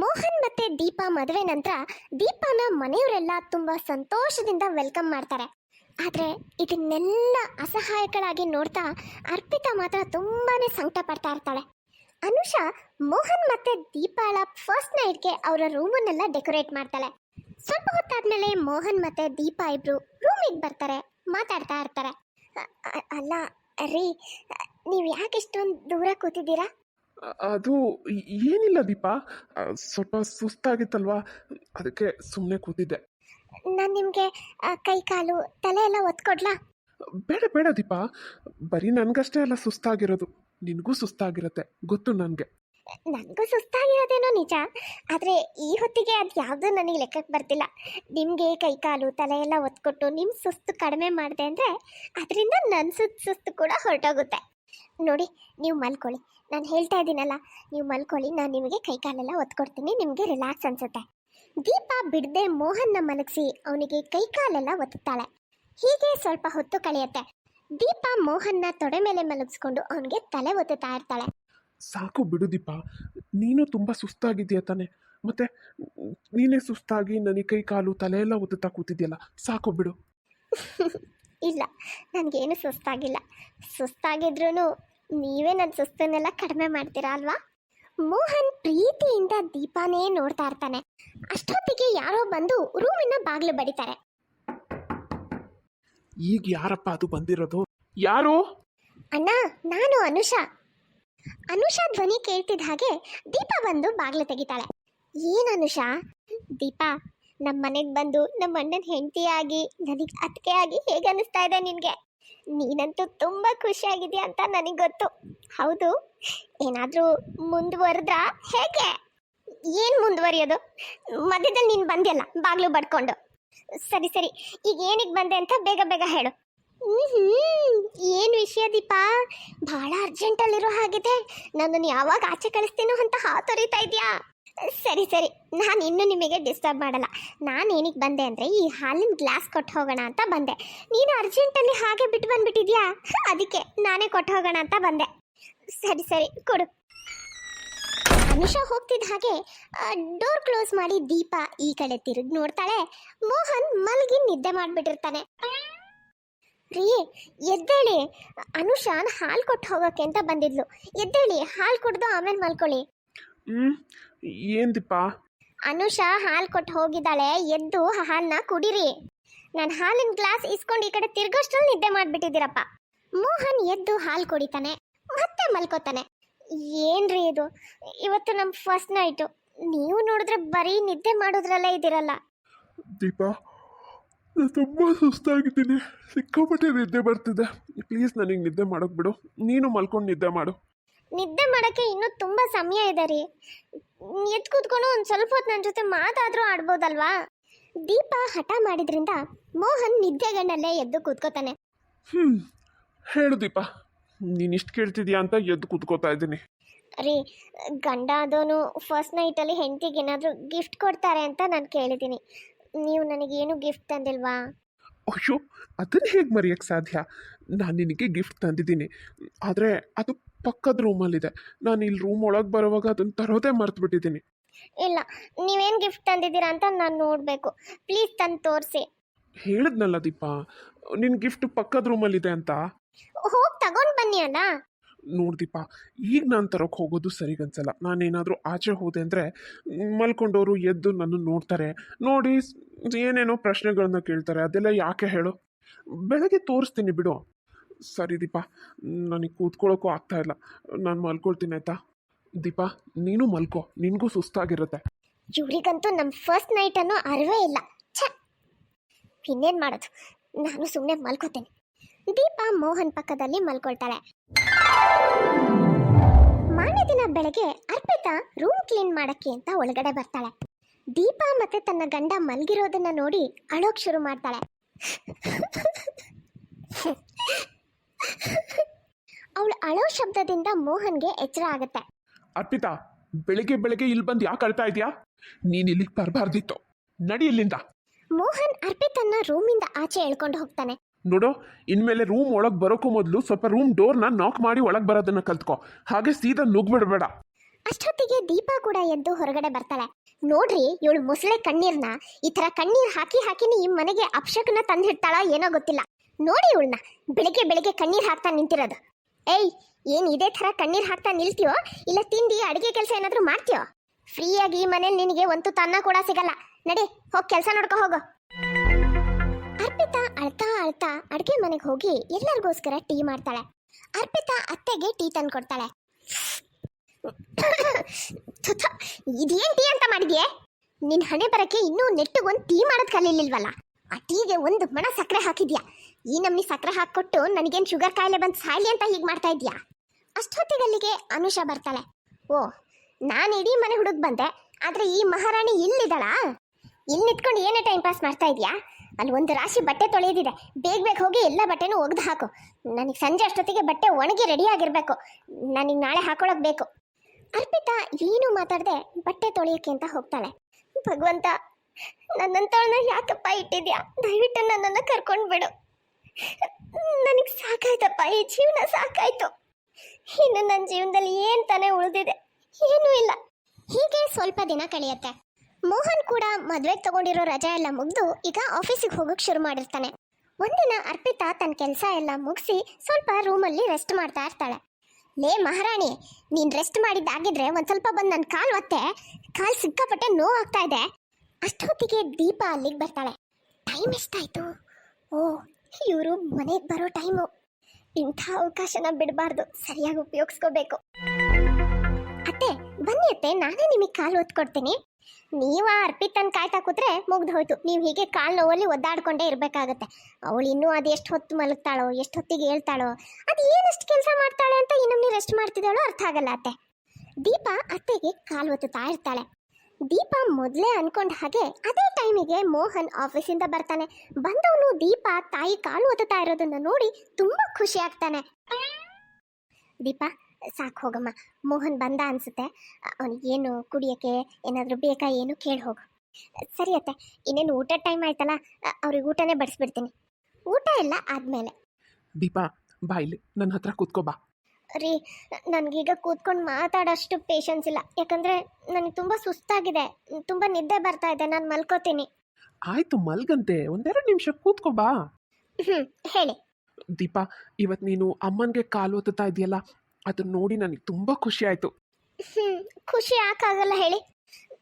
ಮೋಹನ್ ಮತ್ತೆ ದೀಪಾ ಮದುವೆ ನಂತರ ದೀಪಾನ ಮನೆಯವರೆಲ್ಲ ತುಂಬಾ ಸಂತೋಷದಿಂದ ವೆಲ್ಕಮ್ ಮಾಡ್ತಾರೆ. ಆದ್ರೆ ಇದನ್ನೆಲ್ಲ ಅಸಹಾಯಕಳಾಗಿ ನೋಡ್ತಾ ಅರ್ಪಿತಾ ಮಾತ್ರ ತುಂಬಾನೇ ಸಂಕಟ ಪಡ್ತಾ ಇರ್ತಾಳೆ. ಅನುಷಾ, ಮೋಹನ್ ಮತ್ತೆ ದೀಪಾಳ ಫಸ್ಟ್ ನೈಟ್ಗೆ ಅವರ ರೂಮನ್ನೆಲ್ಲ ಡೆಕೋರೇಟ್ ಮಾಡ್ತಾಳೆ. ಸ್ವಲ್ಪ ಹೊತ್ತಾದ್ಮೇಲೆ ಮೋಹನ್ ಮತ್ತೆ ದೀಪಾ ಇಬ್ರು ರೂಮಿಗೆ ಬರ್ತಾರೆ, ಮಾತಾಡ್ತಾ ಇರ್ತಾರೆ. ಅಲ್ಲ, ರೀ, ನೀವು ಯಾಕೆ ಇಷ್ಟೊಂದು ದೂರ ಕೂತಿದ್ದೀರಾ? ಅದು ಏನಿಲ್ಲ ದೀಪ. ಸ್ವಲ್ಪ ಸುಸ್ತಾಗಿತ್ತಲ್ವಾ? ಅದಕ್ಕೆ ಸುಮ್ಮನೆ ಕೂತಿದ್ದೆ. ನಾನು ನಿಮಗೆ ಕೈ ಕಾಲು ತಲೆ ಎಲ್ಲ ಒತ್ಕೊಡ್ಲಾ? ಬೇಡ ಬೇಡ ದೀಪ. ಬರೀ ನನಗಷ್ಟೇ ಅಲ್ಲ ಸುಸ್ತಾಗಿರೋದು. ನಿನಗೂ ಸುಸ್ತಾಗಿರುತ್ತೆ. ಗೊತ್ತು ನನಗೆ. ನನಗೂ ಸುಸ್ತಾಗಿರೋದೇನೋ ನಿಜ. ಆದರೆ ಈ ಹೊತ್ತಿಗೆ ಅದು ಯಾವುದೂ ನನಗೆ ಲೆಕ್ಕಕ್ಕೆ ಬರ್ತಿಲ್ಲ. ನಿಮಗೆ ಕೈ ಕಾಲು ತಲೆ ಎಲ್ಲ ಒತ್ಕೊಟ್ಟು ನಿಮ್ಮ ಸುಸ್ತು ಕಡಿಮೆ ಮಾಡಿದೆ ಅಂದರೆ ಅದರಿಂದ ನನ್ನ ಸುತ್ತ ಸುಸ್ತು ಕೂಡ ಹೊರಟೋಗುತ್ತೆ. ನೋಡಿ ನೀವು ಮಲ್ಕೊಳ್ಳಿ. ನಾನು ಹೇಳ್ತಾ ಇದ್ದೀನಲ್ಲ ನೀವು ಮಲ್ಕೊಳ್ಳಿ ನಾನು ನಿಮಗೆ ಕೈಕಾಲೆಲ್ಲ ಒತ್ಕೊಡ್ತೀನಿ ನಿಮಗೆ ರಿಲ್ಯಾಕ್ಸ್ ಅನ್ಸುತ್ತೆ. ದೀಪ ಬಿಡದೆ ಮೋಹನ್ನ ಮಲಗಿಸಿ ಅವನಿಗೆ ಕೈಕಾಲೆಲ್ಲ ಒತ್ತುತ್ತಾಳೆ. ಹೀಗೆ ಸ್ವಲ್ಪ ಹೊತ್ತು ಕಳೆಯುತ್ತೆ. ದೀಪ ಮೋಹನ್ನ ತೊಡೆ ಮೇಲೆ ಮಲಗಿಸ್ಕೊಂಡು ಅವನಿಗೆ ತಲೆ ಒತ್ತುತ್ತಾ ಇರ್ತಾಳೆ. ಸಾಕು ಬಿಡು ದೀಪ ನೀನು ತುಂಬ ಸುಸ್ತಾಗಿದ್ದೀಯ ತಾನೆ. ಮತ್ತೆ ನೀನೇ ಸುಸ್ತಾಗಿ ನನಗೆ ಕೈ ಕಾಲು ತಲೆ ಎಲ್ಲ ಒತ್ತುತ್ತಾ ಕೂತಿದ್ಯಲ್ಲ ಸಾಕು ಬಿಡು. ಇಲ್ಲ ನನಗೇನು ಸುಸ್ತಾಗಿಲ್ಲ. ಸುಸ್ತಾಗಿದ್ರೂ ನೀವೇ ನನ್ನ ಸುಸ್ತನ್ನೆಲ್ಲ ಕಡಿಮೆ ಮಾಡ್ತೀರಾ ಅಲ್ವಾ? ಮೋಹನ್ ಪ್ರೀತಿಯಿಂದ ದೀಪಾನೇ ನೋಡ್ತಾ ಇರ್ತಾನೆ. ಅಷ್ಟೊತ್ತಿಗೆ ಯಾರೋ ಬಂದು ರೂಮಿನ ಬಾಗಿಲು ಬಡಿತಾರೆ. ಈಗ ಯಾರಪ್ಪ ಅದು ಬಂದಿರೋದು? ಯಾರು? ಅಣ್ಣ ನಾನು ಅನುಷಾ. ಅನುಷಾ ಧ್ವನಿ ಕೇಳ್ತಿದ್ದ ಹಾಗೆ ದೀಪ ಬಂದು ಬಾಗಿಲು ತೆಗಿತಾಳೆ. ಏನ್ ಅನುಷಾ? ದೀಪಾ ನಮ್ಮ ಮನೆಗೆ ಬಂದು ನಮ್ಮ ಅಣ್ಣನ ಹೆಂಡತಿಯಾಗಿ ನನಗೆ ಅತ್ತಿಗೆ ಆಗಿ ಹೇಗೆ ಅನಿಸ್ತಾ ಇದೆ ನಿನಗೆ? ನೀನಂತೂ ತುಂಬ ಖುಷಿಯಾಗಿದೆಯಾ ಅಂತ ನನಗೆ ಗೊತ್ತು. ಹೌದು, ಏನಾದರೂ ಮುಂದುವರೆದ್ರಾ? ಹೇಗೆ? ಏನು ಮುಂದುವರಿಯೋದು? ಮಧ್ಯದಲ್ಲಿ ನೀನು ಬಂದಿಲ್ಲ ಬಾಗಿಲು ಬಡ್ಕೊಂಡು. ಸರಿ ಸರಿ, ಈಗ ಏನಿಗೆ ಬಂದೆ ಅಂತ ಬೇಗ ಬೇಗ ಹೇಳು. ಏನು ವಿಷಯ ದೀಪಾ? ಬಹಳ ಅರ್ಜೆಂಟಲ್ಲಿರೋ ಹಾಗಿದೆ ನನ್ನನ್ನು ಯಾವಾಗ ಆಚೆ ಕಳಿಸ್ತೀನೋ ಅಂತ ಹಾತೊರಿತಾ ಇದೆಯಾ? ಸರಿ ಸರಿ. ನಾನು ಇನ್ನೂ ನಿಮಗೆ ಡಿಸ್ಟರ್ಬ್ ಮಾಡಲ್ಲ. ನಾನು ಏನಕ್ಕೆ ಬಂದೆ ಅಂದರೆ ಈ ಹಾಲಿನ ಗ್ಲಾಸ್ ಕೊಟ್ಟು ಹೋಗೋಣ ಅಂತ ಬಂದೆ. ನೀನು ಅರ್ಜೆಂಟಲ್ಲಿ ಹಾಗೆ ಬಿಟ್ಟು ಬಂದ್ಬಿಟ್ಟಿದ್ಯಾ? ಅದಕ್ಕೆ ನಾನೇ ಕೊಟ್ಟು ಹೋಗೋಣ ಅಂತ ಬಂದೆ. ಸರಿ ಸರಿ, ಕೊಡು. ಅನುಷಾ ಹೋಗ್ತಿದ್ದ ಹಾಗೆ ಡೋರ್ ಕ್ಲೋಸ್ ಮಾಡಿ ದೀಪ ಈ ಕಡೆ ತಿರುಗಿ ನೋಡ್ತಾಳೆ. ಮೋಹನ್ ಮಲಗಿ ನಿದ್ದೆ ಮಾಡಿಬಿಟ್ಟಿರ್ತಾನೆ. ರೀ ಎದ್ದೇಳಿ. ಅನುಷಾನ್ ಹಾಲು ಕೊಟ್ಟು ಹೋಗೋಕೆ ಅಂತ ಬಂದಿದ್ಲು. ಎದ್ದೇಳಿ, ಹಾಲು ಕುಡ್ದು ಆಮೇಲೆ ಮಲ್ಕೊಳ್ಳಿ. ದೀಪ? ಅನುಷಾ ಹಾಲು ಕೊಟ್ಟು ಹೋಗಿದ್ದಾಳೆ ಎದ್ದು ಹಾಲನ್ನ ಕುಡಿರಿ. ನಾನು ಹಾಲಿನ ಗ್ಲಾಸ್ ಇಸ್ಕೊಂಡು ಈ ಕಡೆ ತಿರ್ಗೋಷ್ಟ್ರಲ್ಲಿ ನಿದ್ದೆ ಮಾಡಿಬಿಟ್ಟಿದ್ದೀರಪ್ಪ. ಮೋಹನ್ ಎದ್ದು ಹಾಲು ಕುಡಿತಾನೆ ಮತ್ತೆ ಮಲ್ಕೋತಾನೆ. ಏನ್ರಿ ಇದು? ಇವತ್ತು ನಮ್ಮ ಫಸ್ಟ್ ನೈಟು. ನೀವು ನೋಡಿದ್ರೆ ಬರೀ ನಿದ್ದೆ ಮಾಡೋದ್ರಲ್ಲೇ ಇದ್ದೀರಲ್ಲ. ದೀಪಾ ನಾನು ತುಂಬ ಸುಸ್ತಾಗಿದ್ದೀನಿ. ಸಿಕ್ಕಾಪಟ್ಟೆ ನಿದ್ದೆ ಬರ್ತಿದೆ. ಪ್ಲೀಸ್ ನನಗೆ ನಿದ್ದೆ ಮಾಡೋಕೆ ಬಿಡು. ನೀನು ಮಲ್ಕೊಂಡು ನಿದ್ದೆ ಮಾಡು. ನಿದ್ದೆ ಮಾಡೋಕ್ಕೆ ಇನ್ನೂ ತುಂಬ ಸಮಯ ಇದೆ ರೀ. ಎದ್ದು ಕೂತ್ಕೊಂಡು ಒಂದು ಸ್ವಲ್ಪ ಹೊತ್ತು ನನ್ನ ಜೊತೆ ಮಾತಾದರೂ ಆಡ್ಬೋದಲ್ವಾ? ದೀಪ ಹಠ ಮಾಡಿದ್ರಿಂದ ಮೋಹನ್ ನಿದ್ದೆಗಣ್ಣಲ್ಲೇ ಎದ್ದು ಕೂತ್ಕೋತಾನೆ. ಹ್ಞೂ ಹೇಳು ದೀಪ ನೀನು ಇಷ್ಟು ಕೇಳ್ತಿದ್ಯಾ ಅಂತ ಎದ್ದು ಕೂತ್ಕೋತಾ ಇದ್ದೀನಿ. ರೀ ಗಂಡ ಅದೋನು ಫಸ್ಟ್ ನೈಟಲ್ಲಿ ಹೆಂಡತಿಗೆ ಏನಾದರೂ ಗಿಫ್ಟ್ ಕೊಡ್ತಾರೆ ಅಂತ ನಾನು ಕೇಳಿದ್ದೀನಿ. ನೀವು ನನಗೇನು ಗಿಫ್ಟ್ ತಂದಿಲ್ವಾ? ಅಯ್ಯೋ ಅದನ್ನು ಹೇಗೆ ಮರೆಯೋಕ್ಕೆ ಸಾಧ್ಯ? ನಾನು ನಿನಗೆ ಗಿಫ್ಟ್ ತಂದಿದ್ದೀನಿ. ಆದರೆ ಅದು ಪಕ್ಕದ ರೂಮಲ್ಲಿದೆ. ನಾನು ಇಲ್ಲಿ ರೂಮ್ ಒಳಗೆ ಬರುವಾಗ ಅದನ್ನು ತರೋದೇ ಮರ್ತುಬಿಟ್ಟಿದ್ದೀನಿ ಇಲ್ಲ ನೀವೇನು ಗಿಫ್ಟ್ ತಂದಿದ್ದೀರಾ ಅಂತ ನಾನು ನೋಡಬೇಕು. ಪ್ಲೀಸ್ ತಂದು ತೋರಿಸಿ. ಹೇಳಿದ್ನಲ್ಲ ದೀಪ ನಿನ್ನ ಗಿಫ್ಟ್ ಪಕ್ಕದ ರೂಮಲ್ಲಿದೆ ಅಂತ? ಹೋಗಿ ತಗೊಂಡು ಬನ್ನಿ ಅಲ್ಲ ನೋಡು ದೀಪ ಈಗ ನಾನು ತರೋಕೆ ಹೋಗೋದು ಸರಿಗನ್ಸಲ್ಲ. ನಾನೇನಾದರೂ ಆಚೆ ಹೋದೆ ಅಂದರೆ ಮಲ್ಕೊಂಡವರು ಎದ್ದು ನನ್ನ ನೋಡ್ತಾರೆ. ನೋಡಿ ಸ್- ಏನೇನೋ ಪ್ರಶ್ನೆಗಳನ್ನ ಕೇಳ್ತಾರೆ. ಅದೆಲ್ಲ ಯಾಕೆ ಹೇಳು? ಬೆಳಗ್ಗೆ ತೋರಿಸ್ತೀನಿ ಬಿಡು. ಸರಿ ದೀಪ ನನಗೆ ಕೂತ್ಕೊಳ್ಳೋಕ್ಕೂ ಆಗ್ತಾ ಇಲ್ಲ. ನಾನು ಮಲ್ಕೊಳ್ತೀನಿ ಆಯ್ತಾ? ದೀಪ, ನೀನು ಮಲ್ಕೋ. ನಿನಗೂ ಸುಸ್ತಾಗಿರುತ್ತೆ. ಇವರಿಗಂತೂ ನಮ್ಮ ಫಸ್ಟ್ ನೈಟ್ ಅನ್ನೋ ಅರಿವೇ ಇಲ್ಲ. ಛ! ಇನ್ನೇನು ಮಾಡೋದು? ನಾನು ಸುಮ್ಮನೆ ಮಲ್ಕೋತೇನೆ. ದೀಪ ಮೋಹನ್ ಪಕ್ಕದಲ್ಲಿ ಮಲ್ಕೊಳ್ತಾಳೆ. ಮಾನ್ಯ ದಿನ ಬೆಳಗ್ಗೆ ಅರ್ಪಿತಾ ರೂಮ್ ಕ್ಲೀನ್ ಮಾಡಕ್ಕೆ ಅಂತ ಒಳಗಡೆ ಬರ್ತಾಳೆ. ದೀಪ ಮತ್ತೆ ತನ್ನ ಗಂಡ ಮಲಗಿರೋದನ್ನ ನೋಡಿ ಅಳೋಕ್ ಶುರು ಮಾಡ್ತಾಳೆ. ಅವಳು ಅಳೋ ಶಬ್ದದಿಂದ ಮೋಹನ್ಗೆ ಎಚ್ಚರ ಆಗುತ್ತೆ. ಅರ್ಪಿತಾ ಬೆಳಿಗ್ಗೆ ಬೆಳಿಗ್ಗೆ ಇಲ್ಲಿ ಬಂದು ಯಾಕೆ ಅಳ್ತಾ ಇದೆಯಾ ನೀನು ಇಲ್ಲಿಗೆ ಬರಬಾರ್ದಿತ್ತು. ನಡಿ ಇಲ್ಲಿಂದ. ಮೋಹನ್ ಅರ್ಪಿತನ್ನ ರೂಮಿಂದ ಆಚೆ ಎಳ್ಕೊಂಡು ಹೋಗ್ತಾನೆ. ನೋಡು ಇನ್ಮೇಲೆ ರೂಮ್ ಒಳಗೆ ಬರೋಕ್ಕೂ ಮೊದಲು ಸ್ವಲ್ಪ ರೂಮ್ ಡೋರ್ನ ನಾಕ್ ಮಾಡಿ ಒಳಗೆ ಬರೋದನ್ನ ಕಲ್ತ್ಕೊ. ಹಾಗೆ ಸೀದಾ ನುಗ್ಬಿಡ್ಬೇಡ. ಅಷ್ಟೊತ್ತಿಗೆ ದೀಪಾ ಕೂಡ ಎದ್ದು ಹೊರಗಡೆ ಬರ್ತಾಳೆ. ನೋಡ್ರಿ ಇವಳು ಮೊಸಳೆ ಕಣ್ಣೀರ್ನ. ಈ ತರ ಕಣ್ಣೀರ್ ಹಾಕಿ ಹಾಕಿನಿ ಈ ಮನೆಗೆ ಅಪ್ಶಕನ ತಂದಿಡ್ತಾಳ ಏನೋ ಗೊತ್ತಿಲ್ಲ. ನೋಡಿ ಇವಳನ್ನ. ಬೆಳಿಗ್ಗೆ ಬೆಳಿಗ್ಗೆ ಕಣ್ಣೀರು ಹಾಕ್ತಾ ನಿಂತಿರೋದು. ಏಯ್, ಏನು ಇದೇ ಥರ ಕಣ್ಣೀರು ಹಾಕ್ತಾ ನಿಲ್ತೀಯೋ? ಇಲ್ಲ ತಿಂಡಿ, ಅಡುಗೆ ಕೆಲಸ ಏನಾದರೂ ಮಾಡ್ತೀವೋ ಫ್ರೀಯಾಗಿ ಈ ಮನೇಲಿ ನಿನಗೆ ಒಂದು ತನ್ನ ಕೂಡ ಸಿಗಲ್ಲ. ನಡಿ, ಹೋಗಿ ಕೆಲಸ ನೋಡ್ಕೊ, ಹೋಗು. ಅರ್ಪಿತಾ ಅಳ್ತಾ ಅಳ್ತಾ ಅಡುಗೆ ಮನೆಗೆ ಹೋಗಿ ಎಲ್ಲರಿಗೋಸ್ಕರ ಟೀ ಮಾಡ್ತಾಳೆ. ಅರ್ಪಿತಾ ಅತ್ತೆಗೆ ಟೀ ತಂದು ಕೊಡ್ತಾಳೆ ಇದೇನು ಟೀ ಅಂತ ಮಾಡಿದ್ಯೆ? ನಿನ್ ಹಣೆ ಬರಕ್ಕೆ ಇನ್ನೂ ಒಂದು ಟೀ ಮಾಡೋದ್ ಕಲೀಲಿಲ್ವಲ್ಲ? ಆ ಟೀಗೆ ಒಂದು ಮಣ ಸಕ್ಕರೆ ಹಾಕಿದ್ಯಾ? ಈ ನಮ್ಮಿ ಸಕ್ಕರೆ ಹಾಕಿಕೊಟ್ಟು ನನಗೇನು ಶುಗರ್ ಕಾಯಿಲೆ ಬಂದು ಸಾಯ್ಲಿ ಅಂತ ಹೀಗೆ ಮಾಡ್ತಾ ಇದೆಯಾ? ಅಷ್ಟೊತ್ತಿಗಲ್ಲಿಗೆ ಅನುಷಾ ಬರ್ತಾಳೆ. ಓ, ನಾನು ಇಡೀ ಮನೆ ಹುಡುಗ ಬಂದೆ, ಆದರೆ ಈ ಮಹಾರಾಣಿ ಇಲ್ಲಿದ್ದಾಳಾ? ಇಲ್ಲಿ ನಿಂತ್ಕೊಂಡು ಏನೇ ಟೈಮ್ ಪಾಸ್ ಮಾಡ್ತಾ ಇದೆಯಾ? ಅಲ್ಲಿ ಒಂದು ರಾಶಿ ಬಟ್ಟೆ ತೊಳೆಯೋದಿದೆ ಬೇಗ ಬೇಗ ಹೋಗಿ ಎಲ್ಲ ಬಟ್ಟೆನೂ ಒಗ್ದು ಹಾಕು. ನನಗೆ ಸಂಜೆ ಅಷ್ಟೊತ್ತಿಗೆ ಬಟ್ಟೆ ಒಣಗಿ ರೆಡಿ ಆಗಿರಬೇಕು. ನನಗೆ ನಾಳೆ ಹಾಕೊಳ್ಳೋಕೆ ಬೇಕು. ಅರ್ಪಿತಾ ಏನು ಮಾತಾಡದೆ ಬಟ್ಟೆ ತೊಳೆಯೋಕೆ ಅಂತ ಹೋಗ್ತಾಳೆ. ಭಗವಂತ ನನ್ನಂತವಳನ್ನ ಯಾಕಪ್ಪ ಇಟ್ಟಿದ್ಯಾ? ದಯವಿಟ್ಟು ನನ್ನನ್ನು ಕರ್ಕೊಂಡು ಬಿಡು. ನನಗೆ ಸಾಕಾಯ್ತಪ್ಪ, ಈ ಜೀವನ ಸಾಕಾಯ್ತು. ಇನ್ನು ನನ್ನ ಜೀವನದಲ್ಲಿ ಏನು ತಾನೇ ಉಳಿದಿದೆ? ಏನೂ ಇಲ್ಲ. ಹೀಗೆ ಸ್ವಲ್ಪ ದಿನ ಕಳೆಯುತ್ತೆ. ಮೋಹನ್ ಕೂಡ ಮದುವೆಗೆ ತಗೊಂಡಿರೋ ರಜೆ ಎಲ್ಲ ಮುಗಿದು ಈಗ ಆಫೀಸಿಗೆ ಹೋಗೋಕೆ ಶುರು ಮಾಡಿರ್ತಾನೆ. ಒಂದಿನ ಅರ್ಪಿತಾ ತನ್ನ ಕೆಲಸ ಎಲ್ಲ ಮುಗಿಸಿ ಸ್ವಲ್ಪ ರೂಮಲ್ಲಿ ರೆಸ್ಟ್ ಮಾಡ್ತಾ ಇರ್ತಾಳೆ. ಲೇ ಮಹಾರಾಣಿ, ನೀನು ರೆಸ್ಟ್ ಮಾಡಿದ್ದಾಗಿದ್ರೆ ಒಂದು ಸ್ವಲ್ಪ ಬಂದು ನನ್ನ ಕಾಲು ಒತ್ತೆ. ಕಾಲು ಸಿಕ್ಕಾಪಟ್ಟೆ ನೋವಾಗ್ತಾ ಇದೆ. ಅಷ್ಟೊತ್ತಿಗೆ ದೀಪ ಅಲ್ಲಿಗೆ ಬರ್ತಾಳೆ. ಟೈಮ್ ಎಷ್ಟಾಯ್ತು? ಓ, ಇವರು ಮನೆಗೆ ಬರೋ ಟೈಮು. ಇಂಥ ಅವಕಾಶನ ಬಿಡಬಾರ್ದು. ಸರಿಯಾಗಿ ಉಪಯೋಗಿಸ್ಕೋಬೇಕು. ಅತ್ತೆ, ಬನ್ನಿ ಅತ್ತೆ, ನಾನೇ ನಿಮಗೆ ಕಾಲು ಒತ್ಕೊಡ್ತೀನಿ ನೀವ ಅರ್ಪಿತನ್ ಕಾಯ್ತಾ ಕೂತ್ರೆ ಮುಗ್ದು ಹೋಯ್ತು ನೀವು ಹೀಗೆ ಕಾಲು ನೋವಲ್ಲಿ ಒದ್ದಾಡ್ಕೊಂಡೇ ಇರಬೇಕಾಗತ್ತೆ. ಅವಳು ಇನ್ನೂ ಅದು ಎಷ್ಟು ಹೊತ್ತು ಮಲಗ್ತಾಳೋ, ಎಷ್ಟು ಹೊತ್ತಿಗೆ ಹೇಳ್ತಾಳೋ, ಅದು ಏನಷ್ಟು ಕೆಲಸ ಮಾಡ್ತಾಳೆ ಅಂತ ಇನ್ನೊಮ್ಮೆ ರೆಸ್ಟ್ ಮಾಡ್ತಿದ್ದಾಳೋ ಅರ್ಥ ಆಗಲ್ಲ ಅತ್ತೆ. ದೀಪ ಅತ್ತೆಗೆ ಕಾಲು ಒತ್ತುತ್ತಾ ಇರ್ತಾಳೆ. ದೀಪ ಮೊದಲೇ ಅನ್ಕೊಂಡ ಹಾಗೆ ಅದೇ ಟೈಮಿಗೆ ಮೋಹನ್ ಆಫೀಸಿಂದ ಬರ್ತಾನೆ. ಬಂದವನು ದೀಪ ತಾಯಿ ಕಾಲು ಒತ್ತುತ್ತಾ ಇರೋದನ್ನ ನೋಡಿ ತುಂಬಾ ಖುಷಿ ಆಗ್ತಾನೆ. ದೀಪ, ಸಾಕು ಹೋಗಮ್ಮ. ಮೋಹನ್ ಬಂದ ಅನ್ಸುತ್ತೆ. ಅವನಿಗೆ ಏನು ಕುಡಿಯೋಕ್ಕೆ ಏನಾದರೂ ಬೇಕಾ ಏನು ಕೇಳಿ ಹೋಗು. ಸರಿ ಅತ್ತೆ, ಇನ್ನೇನು ಊಟ ಟೈಮ್ ಆಯ್ತಲ್ಲ, ಅವ್ರಿಗೆ ಊಟನೇ ಬಡಿಸ್ಬಿಡ್ತೀನಿ. ಊಟ ಎಲ್ಲ ಆದಮೇಲೆ. ದೀಪಾ, ಬಾ ನನ್ನ ಹತ್ರ ಕೂತ್ಕೋ ಬಾ. ರೀ ನನಗೀಗ ಕೂತ್ಕೊಂಡು ಮಾತಾಡೋಷ್ಟು ಪೇಷನ್ಸ್ ಇಲ್ಲ. ಯಾಕಂದರೆ ನನಗೆ ತುಂಬ ಸುಸ್ತಾಗಿದೆ. ತುಂಬ ನಿದ್ದೆ ಬರ್ತಾ ಇದೆ ನಾನು ಮಲ್ಕೋತೀನಿ. ಆಯ್ತು ಮಲ್ಗಂತೆ. ಒಂದೆರಡು ನಿಮಿಷ ಕೂತ್ಕೊ ಬಾ. ಹ್ಞೂ ಹೇಳಿ. ದೀಪಾ ಇವತ್ತು ನೀನು ಅಮ್ಮನಿಗೆ ಕಾಲು ಒತ್ತುತ್ತಾ ಇದೆಯಲ್ಲ ಅದನ್ನ ನೋಡಿ ನನಗೆ ತುಂಬ ಖುಷಿ ಆಯಿತು. ಹ್ಞೂ ಖುಷಿ ಯಾಕಾಗಲ್ಲ ಹೇಳಿ.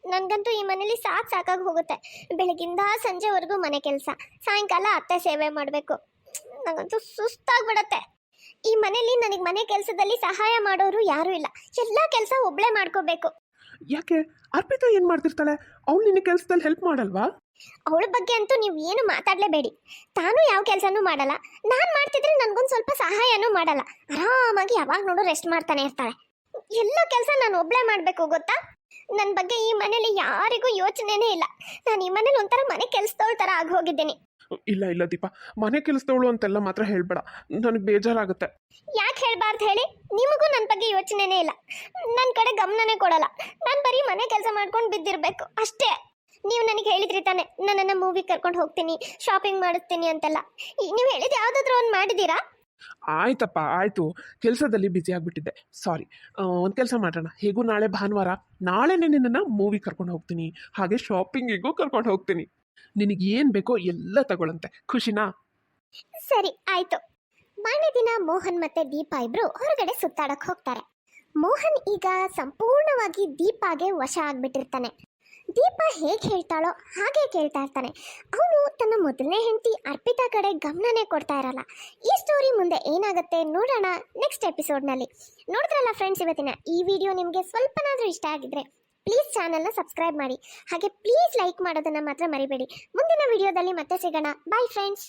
ನನಗಂತೂ ಈ ಮನೇಲಿ ಸಾಕು ಸಾಕಾಗಿ ಹೋಗುತ್ತೆ. ಬೆಳಗಿಂದ ಸಂಜೆವರೆಗೂ ಮನೆ ಕೆಲಸ ಸಾಯಂಕಾಲ ಅತ್ತೆ ಸೇವೆ ಮಾಡಬೇಕು. ನನಗಂತೂ ಸುಸ್ತಾಗ್ಬಿಡತ್ತೆ ಈ ಮನೆಯಲ್ಲಿ ನನಗೆ ಮನೆ ಕೆಲಸದಲ್ಲಿ ಸಹಾಯ ಮಾಡೋರು ಯಾರೂ ಇಲ್ಲ. ಎಲ್ಲ ಕೆಲಸ ಒಬ್ಳೆ ಮಾಡ್ಕೋಬೇಕು. ಯಾಕೆ? ಅರ್ಪಿತಾ ಏನು ಮಾಡ್ತಿರ್ತಾಳೆ? ಅವಳು ನಿನ್ನ ಕೆಲಸದಲ್ಲಿ ಹೆಲ್ಪ್ ಮಾಡಲ್ವಾ? ಅವಳ ಬಗ್ಗೆ ಅಂತೂ ನೀವು ಏನು ಮಾತಾಡಲೇಬೇಡಿ. ತಾನು ಯಾವ ಕೆಲಸನೂ ಮಾಡಲ್ಲ. ನಾನು ಮಾಡ್ತಿದ್ರೆ ನನಗೊಂದು ಸ್ವಲ್ಪ ಸಹಾಯನೂ ಮಾಡಲ್ಲ. ಆರಾಮಾಗಿ ಯಾವಾಗ ನೋಡು ರೆಸ್ಟ್ ಮಾಡ್ತಾನೆ ಇರ್ತಾಳೆ. ಎಲ್ಲ ಕೆಲಸ ನಾನು ಒಬ್ಳೆ ಮಾಡಬೇಕು ಗೊತ್ತಾ? ನನ್ನ ಬಗ್ಗೆ ಈ ಮನೇಲಿ ಯಾರಿಗೂ ಯೋಚನೆನೇ ಇಲ್ಲ. ನಾನು ಈ ಮನೇಲಿ ಒಂಥರ ಮನೆ ಕೆಲಸದವಳ ಥರ ಆಗಿ ಹೋಗಿದ್ದೀನಿ. ಇಲ್ಲ ಇಲ್ಲ ದೀಪ ಮನೆ ಕೆಲಸದವಳು ಅಂತೆಲ್ಲ ಮಾತ್ರ ಹೇಳ್ಬೇಡ. ನನಗೆ ಬೇಜಾರಾಗುತ್ತೆ. ಯಾಕೆ ಹೇಳ್ಬಾರ್ದು ಹೇಳಿ? ನಿಮಗೂ ನನ್ನ ಬಗ್ಗೆ ಯೋಚನೆನೇ ಇಲ್ಲ. ನನ್ನ ಕಡೆ ಗಮನನೇ ಕೊಡಲ್ಲ. ನಾನು ಬರೀ ಮನೆ ಕೆಲಸ ಮಾಡ್ಕೊಂಡು ಬಿದ್ದಿರಬೇಕು ಅಷ್ಟೇ. ನೀವು ನನಗೆ ಹೇಳಿದ್ರಿ ತಾನೆ ನನ್ನನ್ನು ಮೂವಿ ಕರ್ಕೊಂಡು ಹೋಗ್ತೀನಿ ಶಾಪಿಂಗ್ ಮಾಡಿಸ್ತೀನಿ ಅಂತೆಲ್ಲ. ನೀವು ಹೇಳಿದ ಯಾವುದಾದ್ರೂ ಒಂದು ಮಾಡಿದ್ದೀರಾ? ಆಯ್ತಪ್ಪ ಆಯಿತು. ಕೆಲಸದಲ್ಲಿ ಬಿಜಿ ಆಗಿಬಿಟ್ಟಿದ್ದೆ. ಸಾರಿ ಒಂದು ಕೆಲಸ ಮಾಡೋಣ. ಹೇಗೂ ನಾಳೆ ಭಾನುವಾರ ನಾಳೆನೇ ನಿನ್ನನ್ನು ಮೂವಿ ಕರ್ಕೊಂಡು ಹೋಗ್ತೀನಿ. ಹಾಗೆ ಶಾಪಿಂಗಿಗೂ ಕರ್ಕೊಂಡು ಹೋಗ್ತೀನಿ. ನಿನಗೆ ಏನು ಬೇಕೋ ಎಲ್ಲ ತಗೊಳಂತೆ. ಖುಷಿನಾ? ಸರಿ, ಆಯ್ತು. ಮಾರನೇ ದಿನ ಮೋಹನ್ ಮತ್ತೆ ದೀಪಾ ಇಬ್ರು ಹೊರಗಡೆ ಸುತ್ತಾಡಕ್ ಹೋಗ್ತಾರೆ. ಮೋಹನ್ ಈಗ ಸಂಪೂರ್ಣವಾಗಿ ದೀಪಾಗೆ ವಶ ಆಗ್ಬಿಟ್ಟಿರ್ತಾನೆ. ದೀಪ ಹೇಗೆ ಹೇಳ್ತಾಳೋ ಹಾಗೆ ಕೇಳ್ತಾ ಇರ್ತಾನೆ. ಅವನು ತನ್ನ ಮೊದಲನೇ ಹೆಂಡತಿ ಅರ್ಪಿತಾ ಕಡೆ ಗಮನನೇ ಕೊಡ್ತಾ ಇರಲ್ಲ. ಈ ಸ್ಟೋರಿ ಮುಂದೆ ಏನಾಗುತ್ತೆ ನೋಡೋಣ ನೆಕ್ಸ್ಟ್ ಎಪಿಸೋಡ್ನಲ್ಲಿ ನೋಡಿದ್ರಲ್ಲ ಫ್ರೆಂಡ್ಸ್ ಇವತ್ತಿನ ಈ ವಿಡಿಯೋ ನಿಮಗೆ ಸ್ವಲ್ಪನಾದರೂ ಇಷ್ಟ ಆಗಿದ್ರೆ ಪ್ಲೀಸ್ ಚಾನಲ್ನ ಸಬ್ಸ್ಕ್ರೈಬ್ ಮಾಡಿ. ಹಾಗೆ ಪ್ಲೀಸ್ ಲೈಕ್ ಮಾಡೋದನ್ನು ಮಾತ್ರ ಮರಿಬೇಡಿ. ಮುಂದಿನ ವಿಡಿಯೋದಲ್ಲಿ ಮತ್ತೆ ಸಿಗೋಣ. Bye friends